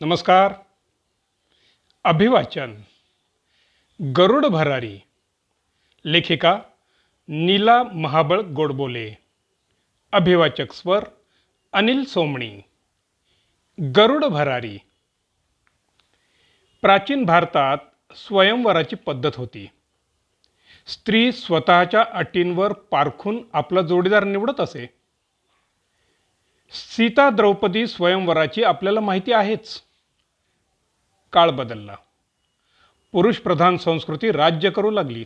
नमस्कार. अभिवाचन. गरुड भरारी. लेखिका नीला महाबळ गोडबोले. अभिवाचक स्वर अनिल सोमणी. गरुड भरारी. प्राचीन भारतात स्वयंवराची पद्धत होती. स्त्री स्वतःच्या अटींवर पारखून आपला जोडीदार निवडत असे. सीता द्रौपदी स्वयंवराची आपल्याला माहिती आहेच. काळ बदलला. पुरुषप्रधान संस्कृती राज्य करू लागली.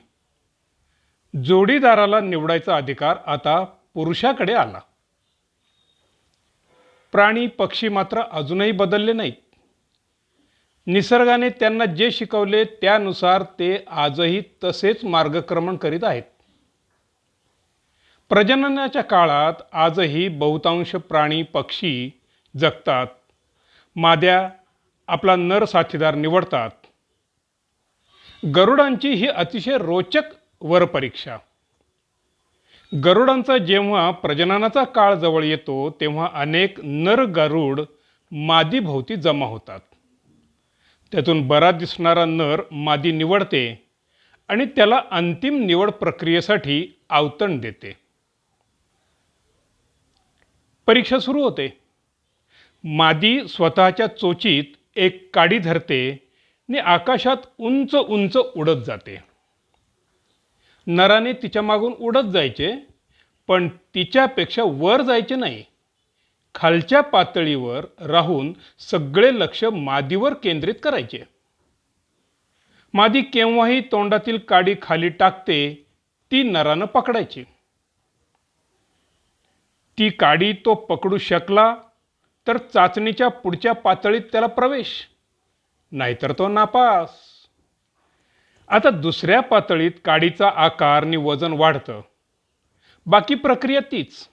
जोडीदाराला निवडायचा अधिकार आता पुरुषाकडे आला. प्राणी पक्षी मात्र अजूनही बदलले नाहीत. निसर्गाने त्यांना जे शिकवले त्यानुसार ते आजही तसेच मार्गक्रमण करीत आहेत. प्रजननाच्या काळात आजही बहुतांश प्राणी पक्षी जगतात. माद्या आपला नर साथीदार निवडतात. गरुडांची ही अतिशय रोचक वरपरीक्षा गरुडांचा जेव्हा प्रजननाचा काळ जवळ येतो तेव्हा अनेक नर गरुड मादीभोवती जमा होतात. त्यातून बरा दिसणारा नर मादी निवडते आणि त्याला अंतिम निवड प्रक्रियेसाठी आवतण देते. परीक्षा सुरू होते. मादी स्वतःच्या चोचीत एक काडी धरते आणि आकाशात उंच उंच उडत जाते. नराने तिच्या मागून उडत जायचे पण तिच्यापेक्षा वर जायचे नाही. खालच्या पातळीवर राहून सगळे लक्ष मादीवर केंद्रित करायचे. मादी केव्हाही तोंडातील काडी खाली टाकते ती नरानं पकडायची. ती काडी तो पकडू शकला तर चाचणीच्या पुढच्या पातळीत त्याला प्रवेश. नाहीतर तो नापास. आता दुसऱ्या पातळीत काडीचा आकार आणि वजन वाढतं. बाकी प्रक्रिया तीच.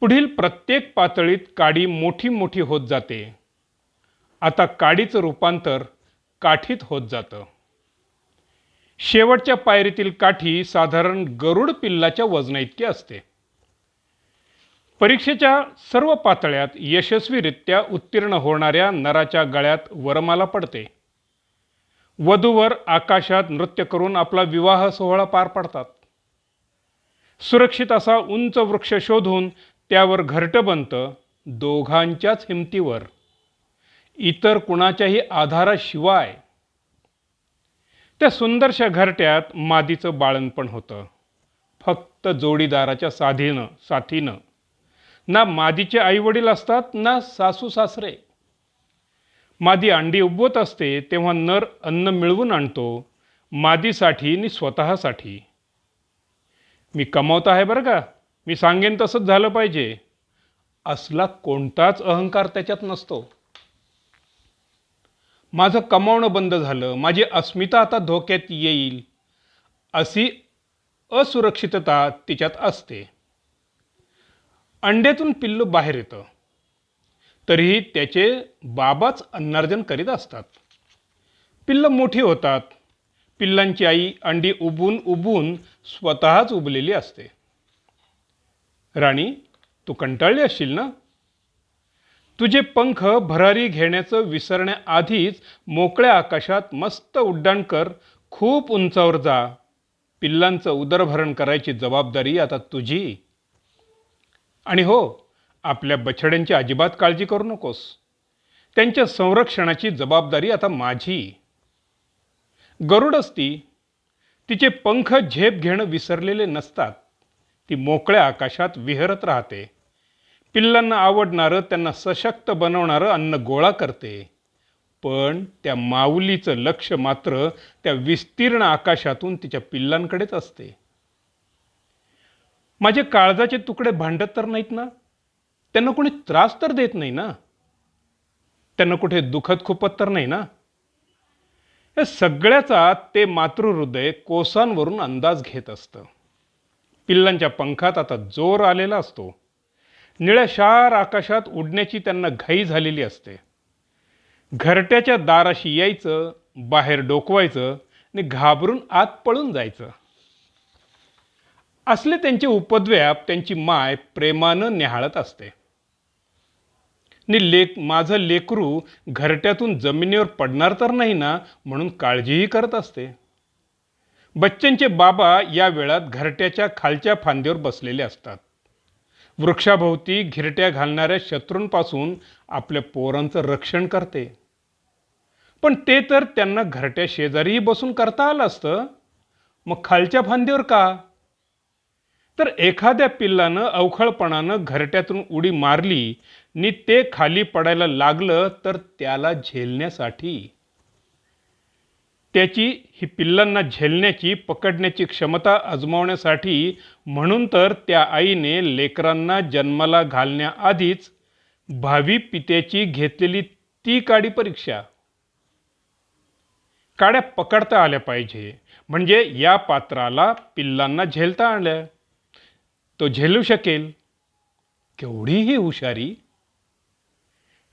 पुढील प्रत्येक पातळीत काडी मोठी मोठी होत जाते. आता काडीचं रूपांतर काठीत होत जातं. शेवटच्या पायरीतील काठी साधारण गरुड पिल्लाच्या वजना इतकी असते. परीक्षेच्या सर्व पातळ्यात यशस्वीरित्या उत्तीर्ण होणाऱ्या नराच्या गळ्यात वरमाला पडते. वधूवर आकाशात नृत्य करून आपला विवाह सोहळा पार पाडतात. सुरक्षित असा उंच वृक्ष शोधून त्यावर घरटं बनतं दोघांच्याच हिमतीवर. इतर कुणाच्याही आधाराशिवाय. त्या सुंदरशा घरट्यात मादीचं बाळणपण होतं. फक्त जोडीदाराच्या साधीनं साथीनं. ना मादीचे आई वडील असतात ना सासू सासरे. मादी अंडी उबवत असते तेव्हा नर अन्न मिळवून आणतो मादीसाठी आणि स्वतःसाठी. मी कमावत आहे बरं का? मी सांगेन तसंच झालं पाहिजे. असला कोणताच अहंकार त्याच्यात नसतो. माझं कमावणं बंद झालं माझी अस्मिता आता धोक्यात येईल. अशी असुरक्षितता तिच्यात असते. अंड्यातून पिल्लू बाहेर येतं. तरीही त्याचे बाबाच अन्नार्जन करीत असतात. पिल्लं मोठी होतात. पिल्लांची आई अंडी उबून उबून स्वतःच उबलेली असते. राणी तू कंटाळली असशील ना? तुझे पंख भरारी घेण्याचं विसरण्याआधीच मोकळ्या आकाशात मस्त उड्डाण कर. खूप उंचावर जा. पिल्लांचं उदरभरण करायची जबाबदारी आता तुझी. आणि हो आपल्या बछड्यांची अजिबात काळजी करू नकोस. त्यांच्या संरक्षणाची जबाबदारी आता माझी. गरुड असती तिचे पंख झेप घेणं विसरलेले नसतात. ती मोकळ्या आकाशात विहरत राहते. पिल्लांना आवडणारं त्यांना सशक्त बनवणारं अन्न गोळा करते. पण त्या माऊलीचं लक्ष मात्र त्या विस्तीर्ण आकाशातून तिच्या पिल्लांकडेच असते. माझे काळजाचे तुकडे भांडत तर नाहीत ना? त्यांना कोणी त्रास तर देत नाही ना? त्यांना कुठे दुखत खुपत तर नाही ना? या सगळ्याचा ते मातृहृदय कोसांवरून अंदाज घेत असतं. पिल्लांच्या पंखात आता जोर आलेला असतो. निळ्या शार आकाशात उडण्याची त्यांना घाई झालेली असते. घरट्याच्या दाराशी यायचं बाहेर डोकवायचं आणि घाबरून आत पळून जायचं. असले त्यांचे उपद्व्याप त्यांची माय प्रेमानं न्याहाळत असते. नि लेक माझं लेकरू घरट्यातून जमिनीवर पडणार तर नाही ना म्हणून काळजीही करत असते. बच्चनचे बाबा या वेळात घरट्याच्या खालच्या फांदीवर बसलेले असतात. वृक्षाभोवती घिरट्या घालणाऱ्या शत्रूंपासून आपल्या पोरांचं रक्षण करते. पण ते तर त्यांना घरट्या शेजारीही बसून करता आलं असतं. मग खालच्या फांदीवर का? तर एखाद्या पिल्लानं अवखळपणानं घरट्यातून उडी मारली नि ते खाली पडायला लागलं तर त्याला झेलण्यासाठी. त्याची ही पिल्लांना झेलण्याची पकडण्याची क्षमता अजमावण्यासाठी म्हणून तर त्या आईने लेकरांना जन्माला घालण्याआधीच भावी पित्याची घेतलेली ती काडी परीक्षा. काड्या पकडता आल्या पाहिजे. म्हणजे या पात्राला पिल्लांना झेलता आल्या. तो झेलू शकेल. केवढीही हुशारी.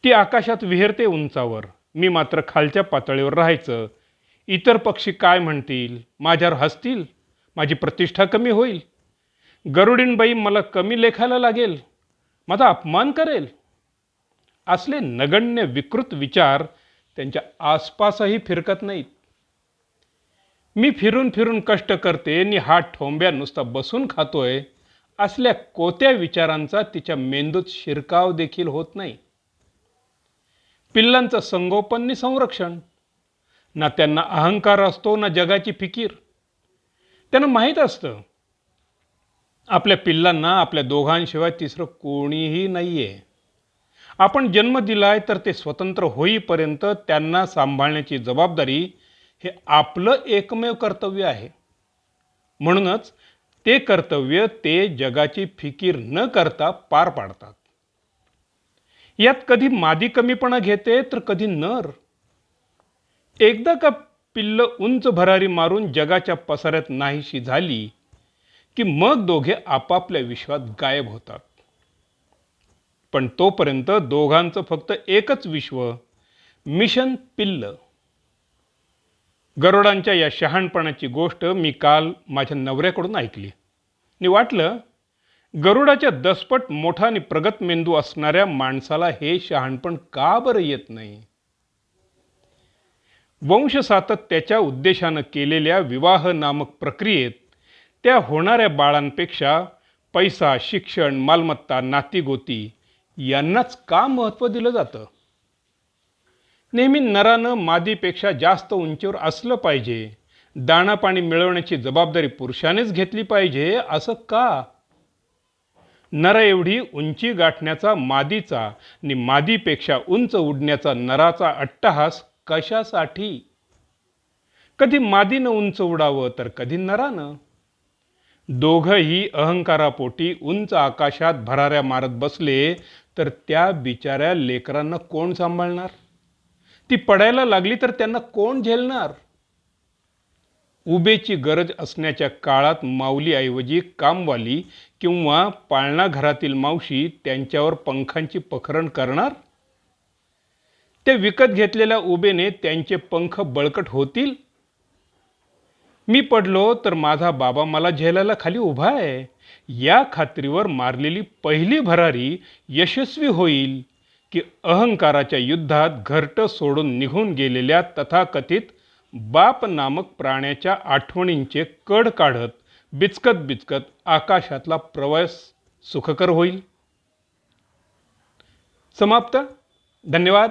ती आकाशात विहरते उंचावर. मी मात्र खालच्या पातळीवर राहायचं. इतर पक्षी काय म्हणतील? माझ्यावर हसतील? माझी प्रतिष्ठा कमी होईल. गरुडीनबाई मला कमी लेखायला लागेल. माझा अपमान करेल. असले नगण्य विकृत विचार त्यांच्या आसपासही फिरकत नाहीत. मी फिरून फिरून कष्ट करते. आणि हा ठोंब्या नुसता बसून खातोय. असल्या कोत्या विचारांचा तिच्या मेंदूत शिरकाव देखील होत नाही. पिल्लांचं संगोपन नि संरक्षण. ना त्यांना अहंकार असतो ना जगाची फिकीर. त्यांना माहीत असतं आपल्या पिल्लांना आपल्या दोघांशिवाय तिसरं कोणीही नाही आहे आपण जन्म दिलाय तर ते स्वतंत्र होईपर्यंत त्यांना सांभाळण्याची जबाबदारी हे आपलं एकमेव कर्तव्य आहे. म्हणूनच ते कर्तव्य ते जगाची फिकीर न करता पार पाडतात. यात कधी मादी कमीपणा घेते तर कधी नर. एकदा का पिल्ल उंच भरारी मारून जगाच्या पसाऱ्यात नाहीशी झाली की मग दोघे आपापल्या विश्वात गायब होतात. पण तोपर्यंत दोघांचं फक्त एकच विश्व मिशन पिल्ल. गरोडांच्या या शहाणपणाची गोष्ट मी काल माझ्या नवऱ्याकडून ऐकली. आणि वाटलं गरुडाच्या दसपट मोठा आणि प्रगत मेंदू असणाऱ्या माणसाला हे शहाणपण का बरं येत नाही? वंश सातत्याच्या उद्देशानं केलेल्या विवाह नामक प्रक्रियेत त्या होणाऱ्या बाळांपेक्षा पैसा शिक्षण मालमत्ता नातीगोती यांनाच का महत्त्व दिलं जातं? नेहमी नरानं मादीपेक्षा जास्त उंचीवर असलं पाहिजे. दाणा पाणी मिळवण्याची जबाबदारी पुरुषानेच घेतली पाहिजे असं का? नर एवढी उंची गाठण्याचा मादीचा आणि मादीपेक्षा उंच उडण्याचा नराचा अट्टहास कशासाठी? कधी मादीनं उंच उडावं तर कधी नरानं? दोघंही अहंकारापोटी उंच आकाशात भराऱ्या मारत बसले तर त्या बिचाऱ्या लेकरांना कोण सांभाळणार? ती पडायला लागली तर त्यांना कोण झेलणार? उबेची गरज असण्याच्या काळात माऊलीऐवजी कामवाली किंवा पाळणा घरातील मावशी त्यांच्यावर पंखांची पखरण करणार? ते विकत घेतलेल्या उबेने त्यांचे पंख बळकट होतील? मी पडलो तर माझा बाबा मला झेलायला खाली उभा आहे. या खात्रीवर मारलेली पहिली भरारी यशस्वी होईल. की अहंकाराच्या युद्धात घरटं सोडून निघून गेलेल्या तथाकथित बाप नामक प्राण्याच्या आठवणींचे कड काढत बिचकत बिचकत आकाशातला प्रवास सुखकर होईल. समाप्त. धन्यवाद.